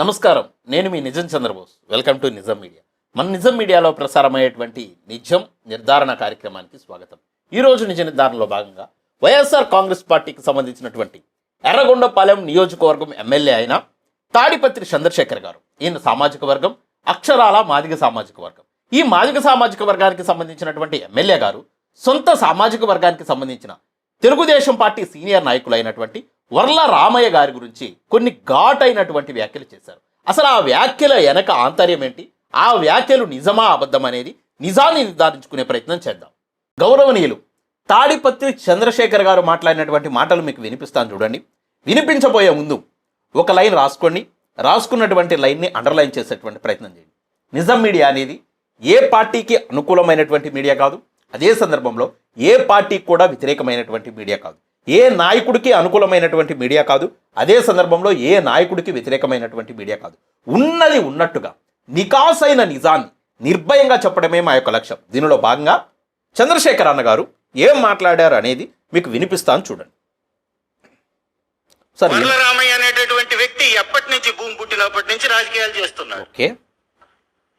నమస్కారం. నేను మీ Nijam Chandrabose. Welcome to Nijam media. మన నిజం మీడియాలో ప్రసారమయ్యేటువంటి నిజం నిర్ధారణ కార్యక్రమానికి స్వాగతం. ఈరోజు నిజ నిర్ధారణలో భాగంగా వైఎస్ఆర్ కాంగ్రెస్ పార్టీకి సంబంధించినటువంటి ఎర్రగొండపాలెం నియోజకవర్గం ఎమ్మెల్యే అయిన తాడిపత్రి చంద్రశేఖర్ గారు. ఈయన సామాజిక వర్గం అక్షరాల మాదిగ సామాజిక వర్గం. ఈ మాదిగ సామాజిక వర్గానికి సంబంధించినటువంటి ఎమ్మెల్యే గారు సొంత సామాజిక వర్గానికి సంబంధించిన తెలుగుదేశం పార్టీ సీనియర్ నాయకులైనటువంటి వర్ల రామయ్య గారి గురించి కొన్ని ఘాటైనటువంటి వ్యాఖ్యలు చేశారు. అసలు ఆ వ్యాఖ్యల వెనక ఆంతర్యం ఏంటి? ఆ వ్యాఖ్యలు నిజమా అబద్ధం అనేది నిజాన్ని నిర్ధారించుకునే ప్రయత్నం చేద్దాం. గౌరవనీయులు తాడిపత్రి చంద్రశేఖర్ గారు మాట్లాడినటువంటి మాటలు మీకు వినిపిస్తాను చూడండి. వినిపించబోయే ముందు ఒక లైన్ రాసుకోండి. రాసుకున్నటువంటి లైన్ని అండర్లైన్ చేసేటువంటి ప్రయత్నం చేయండి. నిజం మీడియా అనేది ఏ పార్టీకి అనుకూలమైనటువంటి మీడియా కాదు. అదే సందర్భంలో ఏ పార్టీకి కూడా వ్యతిరేకమైనటువంటి మీడియా కాదు. ఏ నాయకుడికి అనుకూలమైనటువంటి మీడియా కాదు అదే సందర్భంలో ఏ నాయకుడికి వ్యతిరేకమైనటువంటి మీడియా కాదు. ఉన్నది ఉన్నట్టుగా నికాసైన నిజాన్ని నిర్భయంగా చెప్పడమే మా యొక్క లక్ష్యం. దీనిలో భాగంగా చంద్రశేఖర్ అన్న గారు ఏం మాట్లాడారు అనేది మీకు వినిపిస్తాను చూడండి. సరే. రామయ్య అనేటటువంటి వ్యక్తి ఎప్పటి నుంచి భూమి పుట్టినప్పటి నుంచి రాజకీయాలు చేస్తున్నాడు. ఓకే.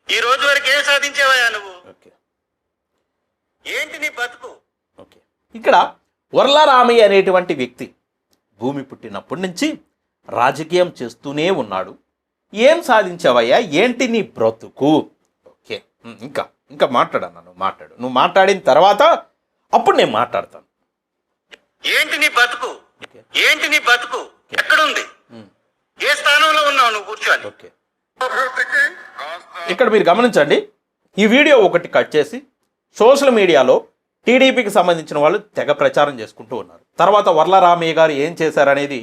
ఈ రోజు వరకు ఏం సాధించావా నువ్వు? ఓకే. ఏంటి నీ బతుకు? ఓకే. ఇక్కడ వరలరామయ్య అనేటువంటి వ్యక్తి భూమి పుట్టినప్పటి నుంచి రాజకీయం చేస్తూనే ఉన్నాడు. ఏం సాధించావయ్యా? ఏంటి నీ బ్రతుకు? ఓకే ఇంకా ఇంకా మాట్లాడన్నా నువ్వు మాట్లాడు. నువ్వు మాట్లాడిన తర్వాత అప్పుడు నేను మాట్లాడతాను. ఏంటి నీ బతుకు ఏంటి నీ బతుకు ఎక్కడుంది? ఏ స్థానంలో ఉన్నావు నువ్వు కూర్చొని ఓకే. ఇక్కడ మీరు గమనించండి ఈ వీడియో ఒకటి కట్ చేసి సోషల్ మీడియాలో టీడీపీకి సంబంధించిన వాళ్ళు తెగ ప్రచారం చేసుకుంటూ ఉన్నారు. తర్వాత వర్లరామయ్య గారు ఏం చేశారనేది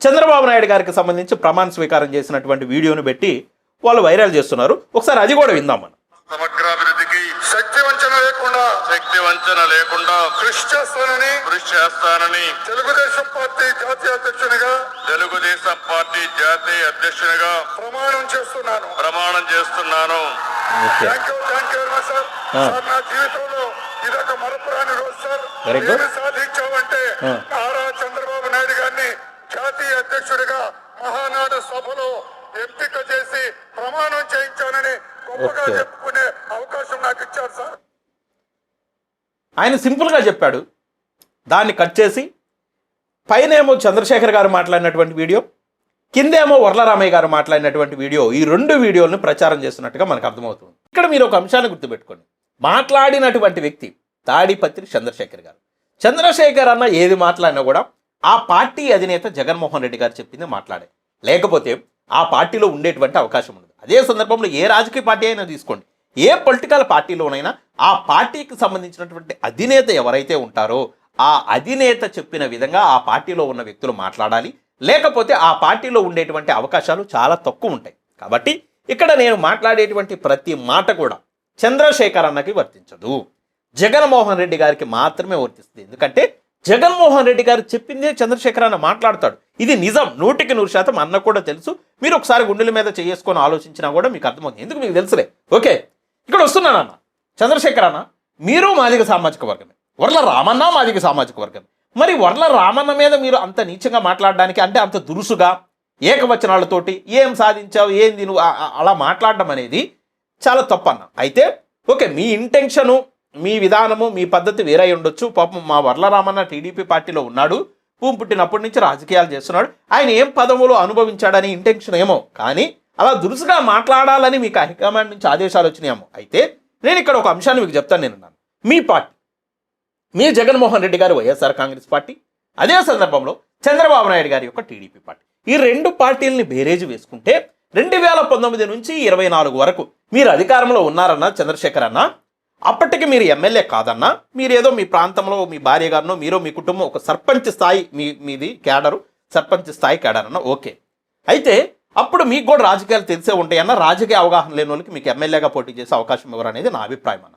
చంద్రబాబు నాయుడు గారికి సంబంధించి ప్రమాణ స్వీకారం చేసినటువంటి వీడియోను పెట్టి వాళ్ళు వైరల్ చేస్తున్నారు. ఒకసారి అది కూడా విందాం మనం. సమగ్రాభివృద్ధికి శక్తి వంచన లేకుండా శక్తి వంచన లేకుండా కృషి చేస్తానని కృషి చేస్తానని తెలుగుదేశం పార్టీ జాతీయ అధ్యక్షునిగా తెలుగుదేశం పార్టీ జాతీయ అధ్యక్షునిగా ప్రమాణం చేస్తున్నాను. ప్రమాణం చేస్తున్నాను. Okay. Thank you thank you very much sir నా జీవితంలో ఇదొక మరపురాని రోజు సార్. ఏమి సాధించావంటే ఆ. నారా చంద్రబాబు నాయుడు గారిని జాతీయ అధ్యక్షుడిగా మహానాడు సభలో ఎంపిక చేసి ప్రమాణం చేయించానని గొప్పగా. చెప్పుకునే అవకాశం నాకు ఇచ్చారు సార్ ఆయన సింపుల్గా చెప్పాడు దాన్ని కట్ చేసి పైనేమో చంద్రశేఖర్ గారు మాట్లాడినటువంటి వీడియో కిందేమో వర్లరామయ్య గారు మాట్లాడినటువంటి వీడియో ఈ రెండు వీడియోలను ప్రచారం చేస్తున్నట్టుగా మనకు అర్థమవుతుంది ఇక్కడ మీరు ఒక అంశాన్ని గుర్తుపెట్టుకోండి మాట్లాడినటువంటి వ్యక్తి తాడిపత్రి చంద్రశేఖర్ గారు. చంద్రశేఖర్ అన్న ఏది మాట్లాడినా కూడా ఆ పార్టీ అధినేత జగన్మోహన్ రెడ్డి గారు చెప్పింది మాట్లాడే. లేకపోతే ఆ పార్టీలో ఉండేటువంటి అవకాశం ఉండదు. అదే సందర్భంలో ఏ రాజకీయ పార్టీ అయినా తీసుకోండి. ఏ పొలిటికల్ పార్టీలోనైనా ఆ పార్టీకి సంబంధించినటువంటి అధినేత ఎవరైతే ఉంటారో ఆ అధినేత చెప్పిన విధంగా ఆ పార్టీలో ఉన్న వ్యక్తులు మాట్లాడాలి. లేకపోతే ఆ పార్టీలో ఉండేటువంటి అవకాశాలు చాలా తక్కువ ఉంటాయి. కాబట్టి ఇక్కడ నేను మాట్లాడేటువంటి ప్రతి మాట కూడా చంద్రశేఖర్ అన్నకి వర్తించదు. జగన్మోహన్ రెడ్డి గారికి మాత్రమే వర్తిస్తుంది. ఎందుకంటే జగన్మోహన్ రెడ్డి గారు చెప్పిందే చంద్రశేఖర్ అన్న మాట్లాడతాడు. ఇది నిజం. నూటికి నూరు శాతం అన్న కూడా తెలుసు. మీరు ఒకసారి గుండెల మీద చేసుకొని ఆలోచించినా కూడా మీకు అర్థమవుతుంది. ఎందుకు మీకు తెలుసులే? ఓకే. ఇక్కడ వస్తున్నాను అన్న చంద్రశేఖర్ అన్న మీరు మాదిక సామాజిక వర్గమే. వర్ల రామన్న మాదిక సామాజిక వర్గమే. మరి వర్ల రామన్న మీద మీరు అంత నీచంగా మాట్లాడడానికి అంటే అంత దురుసుగా ఏకవచనాలతోటి ఏం సాధించావు ఏంది నువ్వు అలా మాట్లాడడం అనేది చాలా తప్పన్న. అయితే ఓకే మీ ఇంటెన్షను మీ విధానము మీ పద్ధతి వేరే ఉండొచ్చు. పాపం మా వర్లరామన్న టీడీపీ పార్టీలో ఉన్నాడు. భూమి పుట్టినప్పటి నుంచి రాజకీయాలు చేస్తున్నాడు. ఆయన ఏం పదవులు అనుభవించాడని ఇంటెన్షన్ ఏమో. కానీ అలా దురుసుగా మాట్లాడాలని మీకు హైకమాండ్ నుంచి ఆదేశాలు వచ్చినాయేమో. అయితే నేను ఇక్కడ ఒక అంశాన్ని మీకు చెప్తాను నేను మీ పార్టీ మీ జగన్మోహన్ రెడ్డి గారు వైఎస్ఆర్ కాంగ్రెస్ పార్టీ అదే సందర్భంలో చంద్రబాబు నాయుడు గారి యొక్క టీడీపీ పార్టీ. ఈ రెండు పార్టీలని బేరేజ్ వేసుకుంటే రెండు వేల పంతొమ్మిది నుంచి ఇరవై నాలుగు వరకు మీరు అధికారంలో ఉన్నారన్న చంద్రశేఖర్ అన్న. అప్పటికి మీరు ఎమ్మెల్యే కాదన్నా. మీరేదో మీ ప్రాంతంలో మీ భార్య గారినో మీరో మీ కుటుంబం ఒక సర్పంచ్ స్థాయి మీ మీది కేడరు సర్పంచ్ స్థాయి క్యాడర్ అన్న. ఓకే. అయితే అప్పుడు మీకు కూడా రాజకీయాలు తెలిసే ఉంటాయన్న రాజకీయ అవగాహన లేని వాళ్ళకి మీకు ఎమ్మెల్యేగా పోటీ చేసే అవకాశం ఇవ్వరనేది నా అభిప్రాయం అన్న.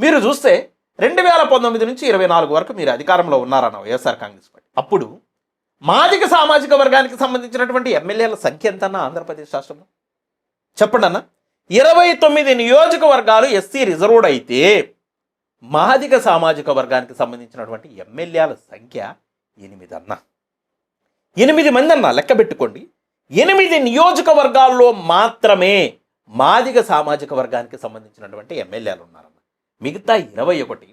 మీరు చూస్తే రెండు వేల పంతొమ్మిది నుంచి ఇరవై నాలుగు వరకు మీరు అధికారంలో ఉన్నారన్న వైఎస్ఆర్ కాంగ్రెస్ పార్టీ. అప్పుడు మాదిక సామాజిక వర్గానికి సంబంధించినటువంటి ఎమ్మెల్యేల సంఖ్య ఎంత అన్న ఆంధ్రప్రదేశ్ రాష్ట్రంలో? చెప్పండి అన్న. ఇరవై తొమ్మిది నియోజకవర్గాలు ఎస్సీ రిజర్వ్డ్ అయితే మాదిక సామాజిక వర్గానికి సంబంధించినటువంటి ఎమ్మెల్యేల సంఖ్య ఎనిమిది అన్న. ఎనిమిది మంది అన్న లెక్క పెట్టుకోండి. ఎనిమిది నియోజకవర్గాల్లో మాత్రమే మాదిగ సామాజిక వర్గానికి సంబంధించినటువంటి ఎమ్మెల్యేలు ఉన్నారన్న. మిగతా ఇరవై ఒకటి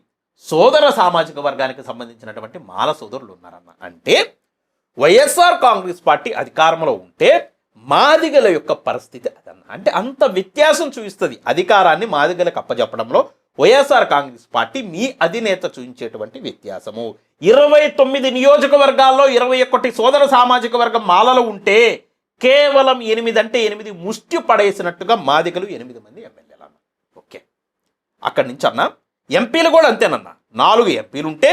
సోదర సామాజిక వర్గానికి సంబంధించినటువంటి మాల సోదరులు ఉన్నారన్న. అంటే వైఎస్ఆర్ కాంగ్రెస్ పార్టీ అధికారంలో ఉంటే మాదిగల యొక్క పరిస్థితి అదన్న అంటే అంత వ్యత్యాసం చూపిస్తుంది. అధికారాన్ని మాదిగలకు అప్పజెప్పడంలో వైఎస్ఆర్ కాంగ్రెస్ పార్టీ మీ అధినేత చూపించేటువంటి వ్యత్యాసము. ఇరవై తొమ్మిది నియోజకవర్గాల్లో ఇరవై ఒకటి సోదర సామాజిక వర్గం మాలలు ఉంటే కేవలం ఎనిమిది అంటే ఎనిమిది ముష్టి పడేసినట్టుగా మాదిగలు ఎనిమిది మంది ఎమ్మెల్యేలు అన్న ఓకే. అక్కడి నుంచి అన్న ఎంపీలు కూడా అంతేనన్న. నాలుగు ఎంపీలు ఉంటే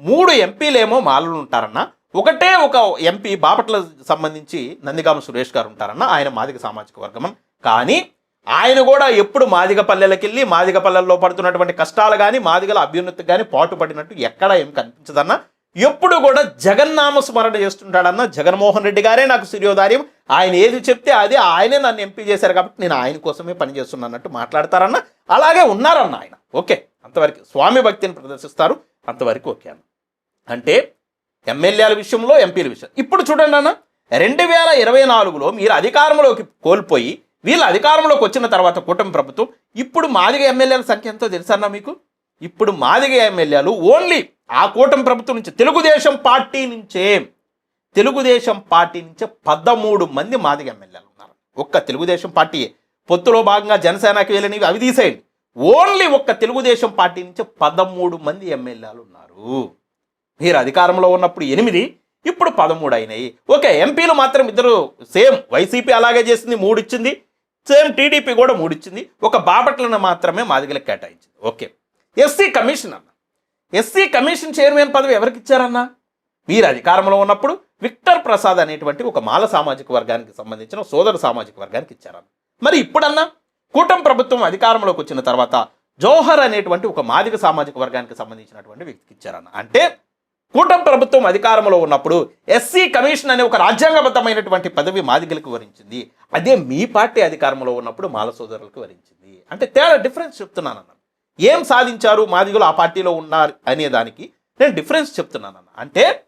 మూడు ఎంపీలేమో మాలలు ఉంటారన్న ఒకటే ఒక ఎంపీ బాపట్ల సంబంధించి నందిగామ సురేష్ గారు ఉంటారన్న ఆయన మాదిగ సామాజిక వర్గం కానీ ఆయన కూడా ఎప్పుడు మాదిగ పల్లెలకు వెళ్ళి మాదిగ పల్లెల్లో పడుతున్నటువంటి కష్టాలు కానీ మాదిగల అభ్యున్నతికి కానీ పాటుపడినట్టు ఎక్కడా ఏం కనిపించదన్న. ఎప్పుడు కూడా జగన్నామ స్మరణ చేస్తుంటాడన్న జగన్మోహన్ రెడ్డి గారే నాకు సూర్యోదార్యం. ఆయన ఏది చెప్తే అది ఆయనే నన్ను ఎంపీ చేశారు కాబట్టి నేను ఆయన కోసమే పనిచేస్తున్నా అన్నట్టు మాట్లాడతారన్న. అలాగే ఉన్నారన్న ఆయన. ఓకే. అంతవరకు స్వామి భక్తిని ప్రదర్శిస్తారు. అంతవరకు ఓకే అన్న. అంటే ఎమ్మెల్యేల విషయంలో ఎంపీల విషయం. ఇప్పుడు చూడండి అన్న రెండు వేల ఇరవై నాలుగులో మీరు అధికారంలోకి కోల్పోయి వీళ్ళు అధికారంలోకి వచ్చిన తర్వాత కూటమి ప్రభుత్వం ఇప్పుడు మాదిగ ఎమ్మెల్యేల సంఖ్య ఎంతో తెలుసన్నా మీకు? ఇప్పుడు మాదిగ ఎమ్మెల్యేలు ఓన్లీ ఆ కూటమి ప్రభుత్వం నుంచి తెలుగుదేశం పార్టీ నుంచే తెలుగుదేశం పార్టీ నుంచే పదమూడు మంది మాదిగ ఎమ్మెల్యేలు ఉన్నారు. ఒక్క తెలుగుదేశం పార్టీ పొత్తులో భాగంగా జనసేనకి వెళ్ళినవి అవి తీసేయండి. ఓన్లీ ఒక్క తెలుగుదేశం పార్టీ నుంచి పదమూడు మంది ఎమ్మెల్యేలు ఉన్నారు. మీరు అధికారంలో ఉన్నప్పుడు ఎనిమిది ఇప్పుడు పదమూడు అయినాయి ఓకే ఎంపీలు మాత్రం ఇద్దరు సేమ్. వైసీపీ అలాగే చేసింది మూడు ఇచ్చింది సేమ్ టీడీపీ కూడా మూడు ఇచ్చింది ఒక బాపట్లను మాత్రమే మాదిగలకు కేటాయించింది. ఓకే. ఎస్సీ కమిషన్ అన్న. ఎస్సీ కమిషన్ చైర్మన్ పదవి ఎవరికి ఇచ్చారన్నా మీరు అధికారంలో ఉన్నప్పుడు విక్టర్ ప్రసాద్ అనేటువంటి ఒక మాల సామాజిక వర్గానికి సంబంధించిన సోదర సామాజిక వర్గానికి ఇచ్చారన్న. మరి ఇప్పుడన్నా కూటమి ప్రభుత్వం అధికారంలోకి వచ్చిన తర్వాత జోహర్ అనేటువంటి ఒక మాదిక సామాజిక వర్గానికి సంబంధించినటువంటి వ్యక్తికి ఇచ్చారన్న. అంటే కూటమి ప్రభుత్వం అధికారంలో ఉన్నప్పుడు ఎస్సీ కమిషన్ అనే ఒక రాజ్యాంగబద్ధమైనటువంటి పదవి మాదిగలకు వరించింది. అదే మీ పార్టీ అధికారంలో ఉన్నప్పుడు మాల సోదరులకు వరించింది. అంటే తేడా డిఫరెన్స్ చెప్తున్నానన్న. ఏం సాధించారు మాదిగలు ఆ పార్టీలో ఉన్నారు అనే దానికి నేను డిఫరెన్స్ చెప్తున్నానన్న. అంటే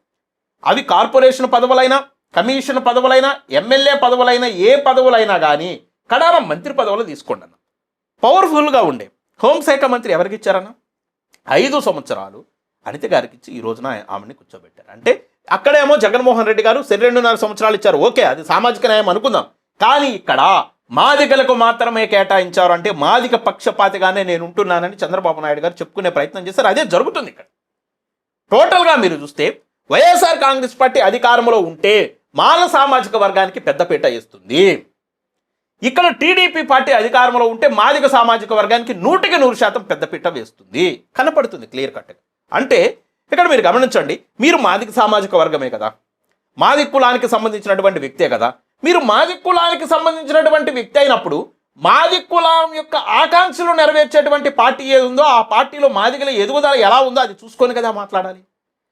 అవి కార్పొరేషన్ పదవులైనా కమిషన్ పదవులైనా ఎమ్మెల్యే పదవులైనా ఏ పదవులైనా కానీ కడాన మంత్రి పదవులు తీసుకోండి అన్న పవర్ఫుల్గా ఉండే. హోంశాఖ మంత్రి ఎవరికి ఇచ్చారన్న? ఐదు సంవత్సరాలు అనిత గారికి ఇచ్చి ఈ రోజున ఆమెని కూర్చోబెట్టారు. అంటే అక్కడేమో జగన్మోహన్ రెడ్డి గారు సరి రెండున్నర సంవత్సరాలు ఇచ్చారు. ఓకే అది సామాజిక న్యాయం అనుకుందాం. కానీ ఇక్కడ మాదికలకు మాత్రమే కేటాయించారు అంటే మాదిక పక్షపాతిగానే నేను ఉంటున్నానని చంద్రబాబు నాయుడు గారు చెప్పుకునే ప్రయత్నం చేశారు. అదే జరుగుతుంది ఇక్కడ. టోటల్గా మీరు చూస్తే వైఎస్ఆర్ కాంగ్రెస్ పార్టీ అధికారంలో ఉంటే మాల సామాజిక వర్గానికి పెద్దపీట ఇస్తుంది ఇక్కడ టీడీపీ పార్టీ అధికారంలో ఉంటే మాదిక సామాజిక వర్గానికి నూటికి నూరు శాతం పెద్దపీట వేస్తుంది. కనపడుతుంది క్లియర్ కట్ అంటే ఇక్కడ మీరు గమనించండి మీరు మాదిక సామాజిక వర్గమే కదా. మాది కులానికి సంబంధించినటువంటి వ్యక్తే కదా. మీరు మాదిక్ కులానికి సంబంధించినటువంటి వ్యక్తి అయినప్పుడు మాదిక్ కులం యొక్క ఆకాంక్షలు నెరవేర్చేటువంటి పార్టీ ఏది ఉందో ఆ పార్టీలో మాదిగల ఎదుగుదల ఎలా ఉందో అది చూసుకొని కదా మాట్లాడాలి.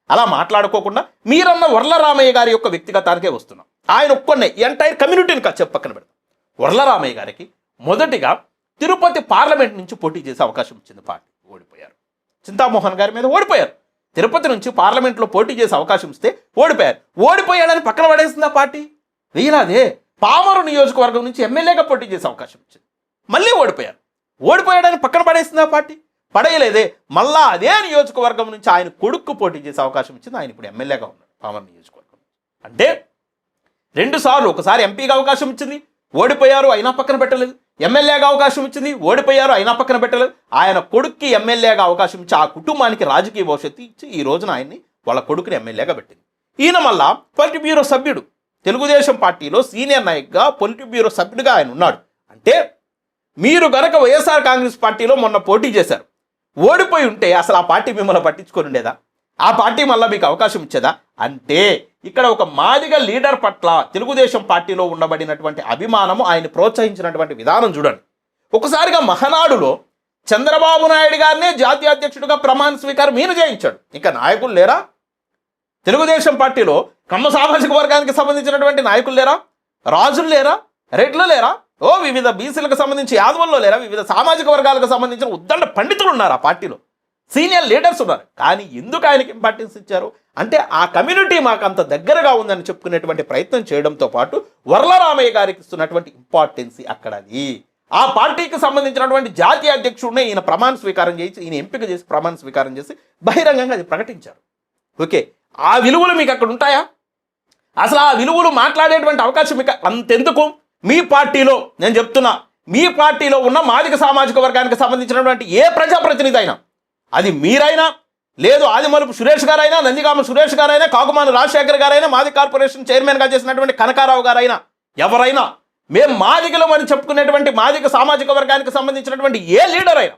అలా మాట్లాడుకోకుండా మీరన్న వర్లరామయ్య గారి యొక్క వ్యక్తిగతానికే వస్తున్నాం. ఆయన ఒక్కనే ఎంటైర్ కమ్యూనిటీని కాదు పక్కన పెడతాం వర్లరామయ్య గారికి మొదటిగా తిరుపతి పార్లమెంట్ నుంచి పోటీ చేసే అవకాశం ఇచ్చింది పార్టీ ఓడిపోయారు. చింతామోహన్ గారి మీద ఓడిపోయారు. తిరుపతి నుంచి పార్లమెంట్లో పోటీ చేసే అవకాశం ఇస్తే ఓడిపోయారు. ఓడిపోయాడని పక్కన పడేసింది పార్టీ? వేయలాదే పామరు నియోజకవర్గం నుంచి ఎమ్మెల్యేగా పోటీ చేసే అవకాశం ఇచ్చింది. మళ్ళీ ఓడిపోయారు. ఓడిపోయాడని పక్కన పడేసింది పార్టీ? పడేయలేదే. మళ్ళా అదే నియోజకవర్గం నుంచి ఆయన కొడుక్కు పోటీ చేసే అవకాశం ఇచ్చింది. ఆయన ఇప్పుడు ఎమ్మెల్యేగా ఉన్నాడు పామర్ నియోజకవర్గం అంటే రెండుసార్లు ఒకసారి ఎంపీగా అవకాశం ఇచ్చింది. ఓడిపోయారు అయినా పక్కన పెట్టలేదు. ఎమ్మెల్యేగా అవకాశం ఇచ్చింది ఓడిపోయారు అయినా పక్కన పెట్టలేదు. ఆయన కొడుక్కి ఎమ్మెల్యేగా అవకాశం ఇచ్చి ఆ కుటుంబానికి రాజకీయ భవిష్యత్తు ఇచ్చి ఈ రోజున ఆయన్ని వాళ్ళ కొడుకుని ఎమ్మెల్యేగా పెట్టింది. ఈయన మళ్ళా పొలిటి బ్యూరో సభ్యుడు. తెలుగుదేశం పార్టీలో సీనియర్ నాయక్గా పొలిటి బ్యూరో సభ్యుడిగా ఆయన ఉన్నాడు. అంటే మీరు గనక వైఎస్ఆర్ కాంగ్రెస్ పార్టీలో మొన్న పోటీ చేశారు. ఓడిపోయి ఉంటే అసలు ఆ పార్టీ మిమ్మల్ని పట్టించుకొని ఉండేదా? ఆ పార్టీ మళ్ళీ మీకు అవకాశం ఇచ్చేదా? అంటే ఇక్కడ ఒక మాదిగ లీడర్ పట్ల తెలుగుదేశం పార్టీలో ఉండబడినటువంటి అభిమానము ఆయన ప్రోత్సహించినటువంటి విధానం చూడండి. ఒకసారిగా మహనాడులో చంద్రబాబు నాయుడు గారినే జాతీయ అధ్యక్షుడిగా ప్రమాణ స్వీకారం మీరు చేయించాడు. ఇంకా నాయకులు లేరా? తెలుగుదేశం పార్టీలో కమ్మ సామాజిక వర్గానికి సంబంధించినటువంటి నాయకులు లేరా? రాజులు లేరా? రెడ్లు లేరా? ఓ వివిధ బీసీలకు సంబంధించి యాదవుల్లో లేరా? వివిధ సామాజిక వర్గాలకు సంబంధించిన ఉద్దండ పండితులు ఉన్నారు ఆ పార్టీలో? సీనియర్ లీడర్స్ ఉన్నారు. కానీ ఎందుకు ఆయనకి ఇంపార్టెన్స్ ఇచ్చారు? అంటే ఆ కమ్యూనిటీ మాకు అంత దగ్గరగా ఉందని చెప్పుకునేటువంటి ప్రయత్నం చేయడంతో పాటు వరలరామయ్య గారికి ఇస్తున్నటువంటి ఇంపార్టెన్సీ అక్కడ అది ఆ పార్టీకి సంబంధించినటువంటి జాతీయ అధ్యక్షుడిని ఈయన ప్రమాణ స్వీకారం చేసి ఈయన ఎంపిక చేసి ప్రమాణ స్వీకారం చేసి బహిరంగంగా అది ప్రకటించారు. ఓకే ఆ విలువలు మీకు అక్కడ ఉంటాయా? అసలు ఆ విలువలు మాట్లాడేటువంటి అవకాశం మీకు అంతెందుకు? మీ పార్టీలో నేను చెప్తున్నా మీ పార్టీలో ఉన్న మాదిక సామాజిక వర్గానికి సంబంధించినటువంటి ఏ ప్రజాప్రతినిధి అయినా అది మీరైనా లేదు ఆదిమలుపు సురేష్ గారైనా నందిగామ సురేష్ గారైనా కాకుమాన రాజశేఖర్ గారైనా మాది కార్పొరేషన్ చైర్మన్గా చేసినటువంటి కనకారావు గారైనా ఎవరైనా మేము మాదిగలం అని చెప్పుకునేటువంటి మాదిక సామాజిక వర్గానికి సంబంధించినటువంటి ఏ లీడర్ అయినా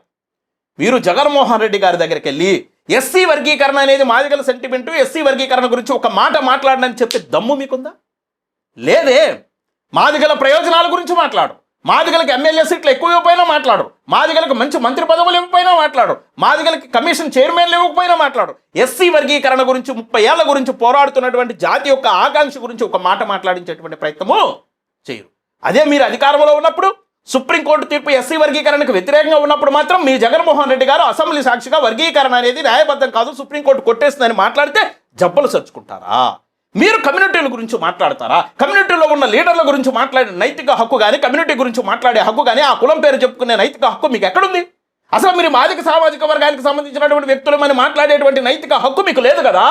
మీరు జగన్మోహన్ రెడ్డి గారి దగ్గరికి వెళ్ళి ఎస్సీ వర్గీకరణ అనేది మాదిగల సెంటిమెంట్ ఎస్సీ వర్గీకరణ గురించి ఒక మాట మాట్లాడనని చెప్పి దమ్ము మీకుందా? లేదే మాదిగల ప్రయోజనాల గురించి మాట్లాడు. మాదిగలకి ఎమ్మెల్యే సీట్లు ఎక్కువ ఇవ్వకపోయినా మాట్లాడు మాదిగలకు మంచి మంత్రి పదవులు ఇవ్వకపోయినా మాట్లాడు మాదిగలకి కమిషన్ చైర్మన్లు ఇవ్వకపోయినా మాట్లాడు ఎస్సీ వర్గీకరణ గురించి ముప్పై ఏళ్ళ గురించి పోరాడుతున్నటువంటి జాతి యొక్క ఆకాంక్ష గురించి ఒక మాట మాట్లాడించేటువంటి ప్రయత్నము చేయరు. అదే మీరు అధికారంలో ఉన్నప్పుడు సుప్రీంకోర్టు తీర్పు ఎస్సీ వర్గీకరణకు వ్యతిరేకంగా ఉన్నప్పుడు మాత్రం మీ జగన్మోహన్ రెడ్డి గారు అసెంబ్లీ సాక్షిగా వర్గీకరణ అనేది న్యాయబద్ధం కాదు సుప్రీంకోర్టు కొట్టేస్తుందని మాట్లాడితే జబ్బలు సర్చుకుంటారా? మీరు కమ్యూనిటీల గురించి మాట్లాడతారా? కమ్యూనిటీలో ఉన్న లీడర్ల గురించి మాట్లాడే నైతిక హక్కు కానీ కమ్యూనిటీ గురించి మాట్లాడే హక్కు కానీ ఆ కులం పేరు చెప్పుకునే నైతిక హక్కు మీకు ఎక్కడుంది? అసలు మీరు మాదిక సామాజిక వర్గానికి సంబంధించినటువంటి వ్యక్తులమని మాట్లాడేటువంటి నైతిక హక్కు మీకు లేదు కదా?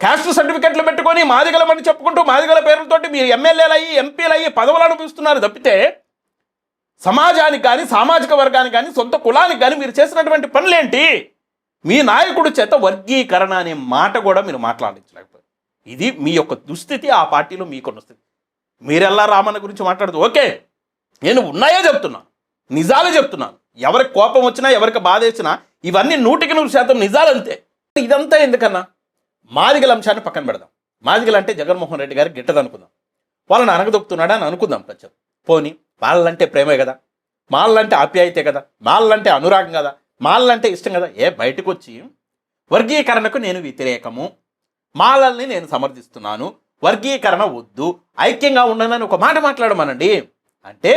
క్యాస్ట్ సర్టిఫికెట్లు పెట్టుకొని మాదిగలమని చెప్పుకుంటూ మాదిగల పేర్లతోటి మీరు ఎమ్మెల్యేలు అయ్యి ఎంపీలు అయ్యి పదవులు అనిపిస్తున్నారు తప్పితే సమాజానికి కానీ సామాజిక వర్గానికి కానీ సొంత కులానికి కానీ మీరు చేసినటువంటి పనులేంటి? మీ నాయకుడు చేత వర్గీకరణ అనే మాట కూడా మీరు మాట్లాడించలేకపోతే ఇది మీ యొక్క దుస్థితి ఆ పార్టీలో మీకున్న స్థితి. మీరెల్లా రామన్న గురించి మాట్లాడదు. ఓకే నేను ఉన్నాయో చెప్తున్నా నిజాలు చెప్తున్నాను ఎవరికి కోపం వచ్చినా ఎవరికి బాధ వచ్చినా ఇవన్నీ నూటికి నూరు శాతం నిజాలు అంతే ఇదంతా ఎందుకన్నా? మాదిగల అంశాన్ని పక్కన పెడదాం. మాదిగలు అంటే జగన్మోహన్ రెడ్డి గారికి గిట్టదనుకుందాం వాళ్ళని అనగదొక్కుతున్నాడా అని అనుకుందాం కొంచెం పోని వాళ్ళంటే ప్రేమే కదా. మాళ్ళంటే ఆప్యాయతే కదా. మాళ్ళంటే అనురాగం కదా. మాళ్ళంటే ఇష్టం కదా. ఏ బయటకు వచ్చి వర్గీకరణకు నేను వ్యతిరేకము. మాలల్ని నేను సమర్థిస్తున్నాను. వర్గీకరణ వద్దు. ఐక్యంగా ఉండనని ఒక మాట మాట్లాడమనండి. అంటే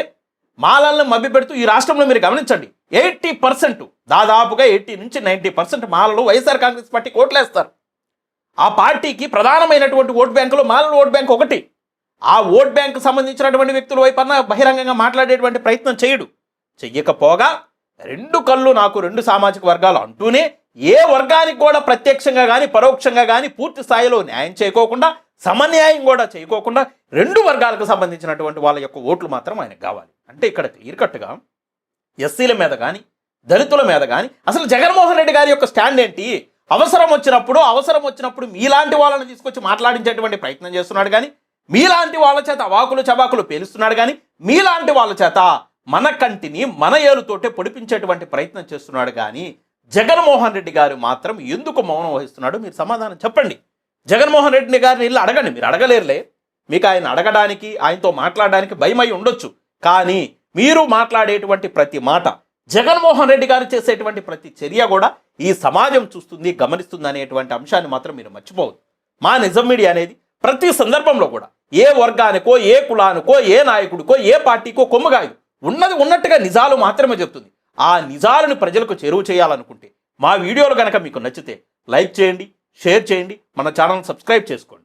మాలల్ని మభ్యపెడుతూ ఈ రాష్ట్రంలో మీరు గమనించండి. ఎయిటీ పర్సెంట్ దాదాపుగా ఎయిటీ నుంచి నైంటీ పర్సెంట్ మాలలు వైఎస్ఆర్ కాంగ్రెస్ పార్టీ ఓట్లేస్తారు ఆ పార్టీకి ప్రధానమైనటువంటి ఓట్ బ్యాంకులో మాలల ఓట్ బ్యాంక్ ఒకటి. ఆ ఓట్ బ్యాంక్ సంబంధించినటువంటి వ్యక్తుల వైపన్న బహిరంగంగా మాట్లాడేటువంటి ప్రయత్నం చేయడు. చెయ్యకపోగా రెండు కళ్ళు నాకు రెండు సామాజిక వర్గాలు అంటూనే ఏ వర్గానికి కూడా ప్రత్యక్షంగా కానీ పరోక్షంగా కానీ పూర్తి స్థాయిలో న్యాయం చేయకోకుండా సమన్యాయం కూడా చేయకోకుండా రెండు వర్గాలకు సంబంధించినటువంటి వాళ్ళ యొక్క ఓట్లు మాత్రం ఆయనకు కావాలి. అంటే ఇక్కడ క్లియర్ కట్గా ఎస్సీల మీద కానీ దళితుల మీద కానీ అసలు జగన్మోహన్ రెడ్డి గారి యొక్క స్టాండ్ ఏంటి? అవసరం వచ్చినప్పుడు అవసరం వచ్చినప్పుడు మీలాంటి వాళ్ళని తీసుకొచ్చి మాట్లాడించేటువంటి ప్రయత్నం చేస్తున్నాడు కానీ మీలాంటి వాళ్ళ చేత అవాకులు చవాకులు పేలుస్తున్నాడు కానీ మీలాంటి వాళ్ళ చేత మన కంటిని మన ఏలుతోటే పొడిపించేటువంటి ప్రయత్నం చేస్తున్నాడు కానీ జగన్మోహన్ రెడ్డి గారు మాత్రం ఎందుకు మౌనం వహిస్తున్నాడు? మీరు సమాధానం చెప్పండి. జగన్మోహన్ రెడ్డి గారిని ఇల్లు అడగండి. మీరు అడగలేరులే. మీకు ఆయన అడగడానికి ఆయనతో మాట్లాడడానికి భయమై ఉండొచ్చు. కానీ మీరు మాట్లాడేటువంటి ప్రతి మాట జగన్మోహన్ రెడ్డి గారు చేసేటువంటి ప్రతి చర్య కూడా ఈ సమాజం చూస్తుంది గమనిస్తుంది అనేటువంటి అంశాన్ని మాత్రం మీరు మర్చిపోవద్దు. మా నిజం మీడియా అనేది ప్రతి సందర్భంలో కూడా ఏ వర్గానికో ఏ కులానికో ఏ నాయకుడికో ఏ పార్టీకో కొమ్ముగాయదు. ఉన్నది ఉన్నట్టుగా నిజాలు మాత్రమే చెప్తుంది. ఆ నిజాలను ప్రజలకు చేరువ చేయాలనుకుంటే మా వీడియోలు కనుక మీకు నచ్చితే లైక్ చేయండి షేర్ చేయండి మన ఛానల్ సబ్స్క్రైబ్ చేసుకోండి.